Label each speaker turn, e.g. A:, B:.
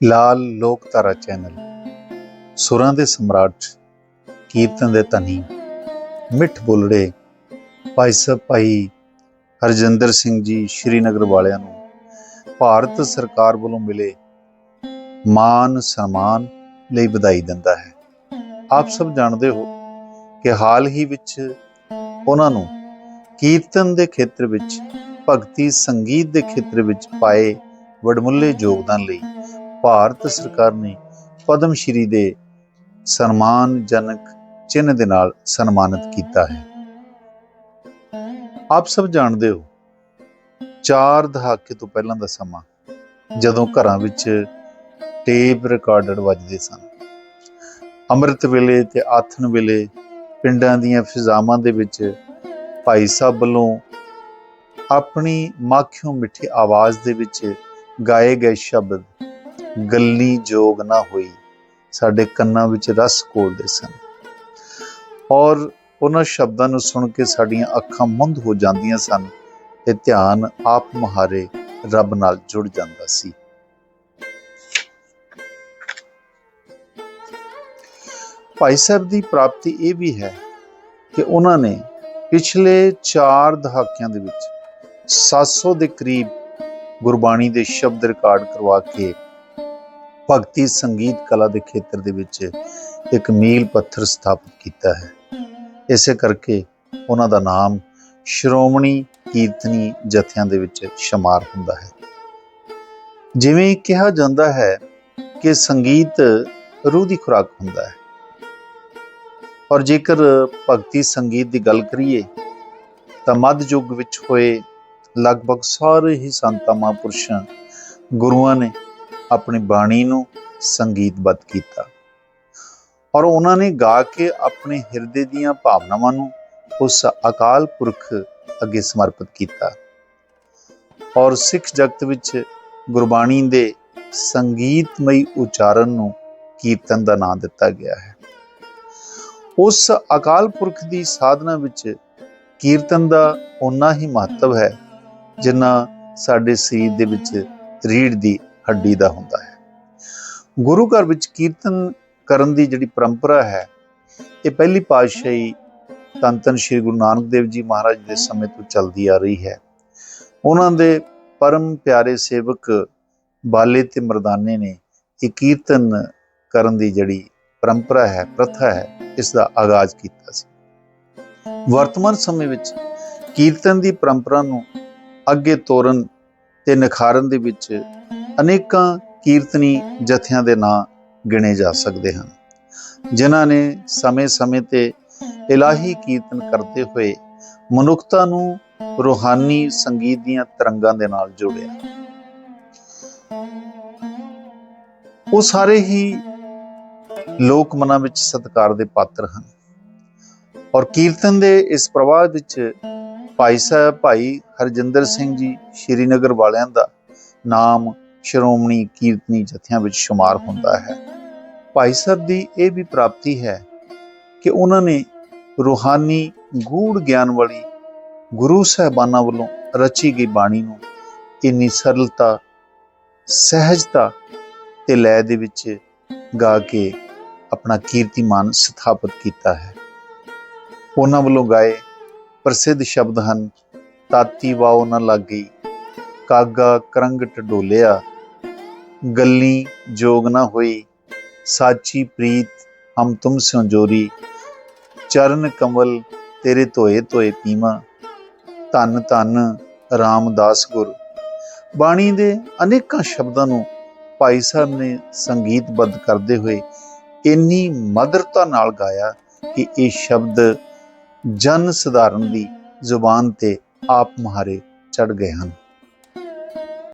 A: ਲਾਲ ਲੋਕਧਾਰਾ ਚੈਨਲ। ਸੁਰਾਂ ਦੇ ਸਮਰਾਟ, ਕੀਰਤਨ ਦੇ ਧਨੀ, ਮਿੱਠ ਬੋਲੜੇ, ਭਾਈ ਸਾਹਿਬ ਭਾਈ ਹਰਜਿੰਦਰ ਸਿੰਘ ਜੀ ਸ਼੍ਰੀਨਗਰ ਵਾਲਿਆਂ ਨੂੰ ਭਾਰਤ ਸਰਕਾਰ ਵੱਲੋਂ ਮਿਲੇ ਮਾਨ ਸਨਮਾਨ ਲਈ ਵਧਾਈ ਦਿੰਦਾ ਹੈ। ਆਪ ਸਭ ਜਾਣਦੇ ਹੋ ਕਿ ਹਾਲ ਹੀ ਵਿੱਚ ਉਹਨਾਂ ਨੂੰ ਕੀਰਤਨ ਦੇ ਖੇਤਰ ਵਿੱਚ, ਭਗਤੀ ਸੰਗੀਤ ਦੇ ਖੇਤਰ ਵਿੱਚ ਪਾਏ ਵਡਮੁੱਲੇ ਯੋਗਦਾਨ ਲਈ ਭਾਰਤ ਸਰਕਾਰ ਨੇ ਪਦਮ ਸ਼੍ਰੀ ਦੇ ਸਨਮਾਨਜਨਕ ਚਿੰਨ੍ਹ ਦੇ ਨਾਲ ਸਨਮਾਨਿਤ ਕੀਤਾ ਹੈ। ਆਪ ਸਭ ਜਾਣਦੇ ਹੋ, ਚਾਰ ਦਹਾਕੇ ਤੋਂ ਪਹਿਲਾਂ ਦਾ ਸਮਾਂ ਜਦੋਂ ਘਰਾਂ ਵਿੱਚ ਟੇਪ ਰਿਕਾਰਡਰ ਵੱਜਦੇ ਸਨ। ਅੰਮ੍ਰਿਤ ਵੇਲੇ ਤੇ ਆਥਨ ਵੇਲੇ ਪਿੰਡਾਂ ਦੀਆਂ ਫਿਜ਼ਾਵਾਂ ਦੇ ਵਿੱਚ ਭਾਈ ਸਾਹਿਬ ਵੱਲੋਂ ਆਪਣੀ ਮਾਖਿਓ ਮਿੱਠੀ ਆਵਾਜ਼ ਦੇ ਵਿੱਚ ਗਾਏ ਗਏ ਸ਼ਬਦ ਗੱਲੀ ਜੋਗ ਨਾ ਹੋਈ, ਸਾਡੇ ਕੰਨਾਂ ਵਿੱਚ ਰਸ ਘੋਲਦੇ ਸਨ। ਔਰ ਉਹਨਾਂ ਸ਼ਬਦਾਂ ਨੂੰ ਸੁਣ ਕੇ ਸਾਡੀਆਂ ਅੱਖਾਂ ਮੁੰਦ ਹੋ ਜਾਂਦੀਆਂ ਸਨ ਤੇ ਧਿਆਨ ਆਪ ਮੁਹਾਰੇ ਰੱਬ ਨਾਲ ਜੁੜ ਜਾਂਦਾ ਸੀ। ਭਾਈ ਸਾਹਿਬ ਦੀ ਪ੍ਰਾਪਤੀ ਇਹ ਵੀ ਹੈ ਕਿ ਉਹਨਾਂ ਨੇ ਪਿਛਲੇ 4 ਦਹਾਕਿਆਂ ਦੇ ਵਿੱਚ 700 ਦੇ ਕਰੀਬ ਗੁਰਬਾਣੀ ਦੇ ਸ਼ਬਦ ਰਿਕਾਰਡ ਕਰਵਾ ਕੇ ਭਗਤੀ ਸੰਗੀਤ ਕਲਾ ਦੇ ਖੇਤਰ ਦੇ ਵਿੱਚ ਇੱਕ ਮੀਲ ਪੱਥਰ ਸਥਾਪਿਤ ਕੀਤਾ ਹੈ। ਇਸੇ ਕਰਕੇ ਉਹਨਾਂ ਦਾ ਨਾਮ ਸ਼੍ਰੋਮਣੀ ਕੀਰਤਨੀ ਜਥਿਆਂ ਦੇ ਵਿੱਚ ਸ਼ਮਾਰ ਹੁੰਦਾ ਹੈ। ਜਿਵੇਂ ਕਿਹਾ ਜਾਂਦਾ ਹੈ ਕਿ ਸੰਗੀਤ ਰੂਹ ਦੀ ਖੁਰਾਕ ਹੁੰਦਾ ਹੈ। ਔਰ ਜੇਕਰ ਭਗਤੀ ਸੰਗੀਤ ਦੀ ਗੱਲ ਕਰੀਏ, ਤਾਂ ਮੱਧ ਯੁੱਗ ਵਿੱਚ ਹੋਏ ਲਗਭਗ ਸਾਰੇ ਹੀ ਸੰਤਾਂ ਮਹਾਂਪੁਰਸ਼ਾਂ ਗੁਰੂਆਂ ਨੇ ਆਪਣੀ ਬਾਣੀ ਨੂੰ ਸੰਗੀਤਬੱਧ ਕੀਤਾ। ਔਰ ਉਹਨਾਂ ਨੇ ਗਾ ਕੇ ਆਪਣੇ ਹਿਰਦੇ ਦੀਆਂ ਭਾਵਨਾਵਾਂ ਨੂੰ ਉਸ ਅਕਾਲ ਪੁਰਖ ਅੱਗੇ ਸਮਰਪਿਤ ਕੀਤਾ। ਔਰ ਸਿੱਖ ਜਗਤ ਵਿੱਚ ਗੁਰਬਾਣੀ ਦੇ ਸੰਗੀਤਮਈ ਉਚਾਰਨ ਨੂੰ ਕੀਰਤਨ ਦਾ ਨਾਮ ਦਿੱਤਾ ਗਿਆ ਹੈ। ਉਸ ਅਕਾਲ ਪੁਰਖ ਦੀ ਸਾਧਨਾ ਵਿੱਚ ਕੀਰਤਨ ਦਾ ਉਨਾ ਹੀ ਮਹੱਤਵ ਹੈ, ਜਿੰਨਾ ਸਾਡੇ ਸਰੀਰ ਦੇ ਵਿੱਚ ਰੀੜ ਦੀ ਹੱਡੀ ਦਾ ਹੁੰਦਾ ਹੈ। ਗੁਰੂ ਘਰ ਵਿੱਚ ਕੀਰਤਨ ਕਰਨ ਦੀ ਜਿਹੜੀ ਪਰੰਪਰਾ ਹੈ, ਇਹ ਪਹਿਲੀ ਪਾਤਸ਼ਾਹੀ ਧੰਨ ਧੰਨ ਸ਼੍ਰੀ ਗੁਰੂ ਨਾਨਕ ਦੇਵ ਜੀ ਮਹਾਰਾਜ ਦੇ ਸਮੇਂ ਤੋਂ ਚੱਲਦੀ ਆ ਰਹੀ ਹੈ। ਉਹਨਾਂ ਦੇ ਪਰਮ ਪਿਆਰੇ ਸੇਵਕ ਬਾਲੇ ਤੇ ਮਰਦਾਨੇ ਨੇ ਇਹ ਕੀਰਤਨ ਕਰਨ ਦੀ ਜਿਹੜੀ ਪਰੰਪਰਾ ਹੈ, ਪ੍ਰਥਾ ਹੈ, ਇਸ ਦਾ ਆਗਾਜ਼ ਕੀਤਾ ਸੀ। ਵਰਤਮਾਨ ਸਮੇਂ ਵਿੱਚ ਕੀਰਤਨ ਦੀ ਪਰੰਪਰਾ ਨੂੰ ਅੱਗੇ ਤੋਰਨ ਤੇ ਨਿਖਾਰਨ ਦੇ ਵਿੱਚ ਅਨੇਕਾਂ ਕੀਰਤਨੀ ਜਥਿਆਂ ਦੇ ਨਾਂ ਗਿਣੇ ਜਾ ਸਕਦੇ ਹਨ, ਜਿਨ੍ਹਾਂ ਨੇ ਸਮੇਂ-ਸਮੇਂ ਤੇ ਇਲਾਹੀ ਕੀਰਤਨ ਕਰਦੇ ਹੋਏ ਮਨੁੱਖਤਾ ਨੂੰ ਰੂਹਾਨੀ ਸੰਗੀਤ ਦੀਆਂ ਤਰੰਗਾਂ ਦੇ ਨਾਲ ਜੋੜਿਆ। ਉਹ ਸਾਰੇ ਹੀ ਲੋਕ ਮਨਾਂ ਵਿੱਚ ਸਤਿਕਾਰ ਦੇ ਪਾਤਰ ਹਨ ਔਰ ਕੀਰਤਨ ਦੇ ਇਸ ਪ੍ਰਵਾਹ ਵਿੱਚ ਭਾਈ ਸਾਹਿਬ ਭਾਈ ਹਰਜਿੰਦਰ ਸਿੰਘ ਜੀ ਸ਼੍ਰੀਨਗਰ ਵਾਲਿਆਂ ਦਾ ਨਾਮ ਸ਼੍ਰੋਮਣੀ ਕੀਰਤਨੀ ਜਥਿਆਂ ਵਿੱਚ ਸ਼ੁਮਾਰ ਹੁੰਦਾ ਹੈ। ਭਾਈ ਸਾਹਿਬ ਦੀ ਇਹ ਵੀ ਪ੍ਰਾਪਤੀ ਹੈ ਕਿ ਉਹਨਾਂ ਨੇ ਰੂਹਾਨੀ ਗੂੜ ਗਿਆਨ ਵਾਲੀ ਗੁਰੂ ਸਾਹਿਬਾਨਾਂ ਵੱਲੋਂ ਰਚੀ ਗਈ ਬਾਣੀ ਨੂੰ ਇੰਨੀ ਸਰਲਤਾ, ਸਹਿਜਤਾ ਤੇ ਲੈ ਦੇ ਵਿੱਚ ਗਾ ਕੇ ਆਪਣਾ ਕੀਰਤੀਮਾਨ ਸਥਾਪਿਤ ਕੀਤਾ ਹੈ। ਉਹਨਾਂ ਵੱਲੋਂ ਗਾਏ ਪ੍ਰਸਿੱਧ ਸ਼ਬਦ ਹਨ, ਤਾਤੀ ਵਾਓ ਨਾ ਲੱਗ ਗਈ ਕਾਗਾ ਕਰੰਗ ਟਡੋਲਿਆ ਗੱਲੀ ਜੋਗ ਨਾ ਹੋਈ। ਸਾਚੀ ਪ੍ਰੀਤ, ਹਮ ਤੁਮ ਸਿਓ ਜੋਰੀ। ਚਰਨ ਕਮਲ, ਤੇਰੇ ਧੋਏ ਧੋਏ ਪੀਵਾ ਧੰਨ ਧੰਨ ਰਾਮਦਾਸ ਗੁਰ। ਬਾਣੀ ਦੇ ਅਨੇਕਾਂ ਸ਼ਬਦਾਂ ਨੂੰ ਭਾਈ ਸਾਹਿਬ ਨੇ ਸੰਗੀਤਬੱਧ ਕਰਦੇ ਹੋਏ ਇੰਨੀ ਮਧੁਰਤਾ ਨਾਲ ਗਾਇਆ ਕਿ ਇਹ ਸ਼ਬਦ ਜਨ ਸਧਾਰਨ ਦੀ ਜ਼ੁਬਾਨ ਤੇ ਆਪ ਮੁਹਾਰੇ ਚੜ ਗਏ ਹਨ।